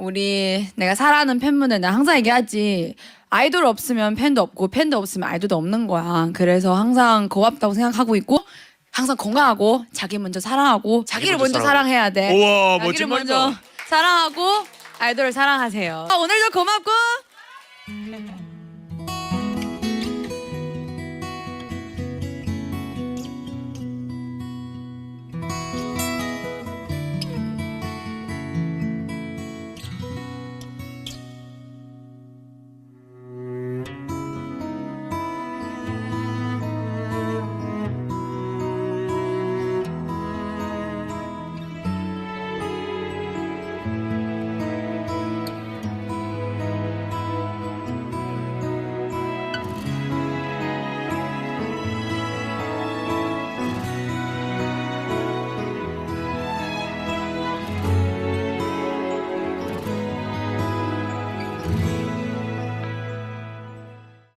우리 내가 사랑하는 팬분들 나 항상 얘기하지 아이돌 없으면 팬도 없고 팬도 없으면 아이돌도 없는 거야. 그래서 항상 고맙다고 생각하고 있고 항상 건강하고 자기 먼저 사랑하고 자기를 먼저 먼저 사랑하고. 사랑해야 돼. 우와, 뭐 자기를 멋진 먼저 말이다. 사랑하고 아이돌을 사랑하세요. 아, 오늘도 고맙고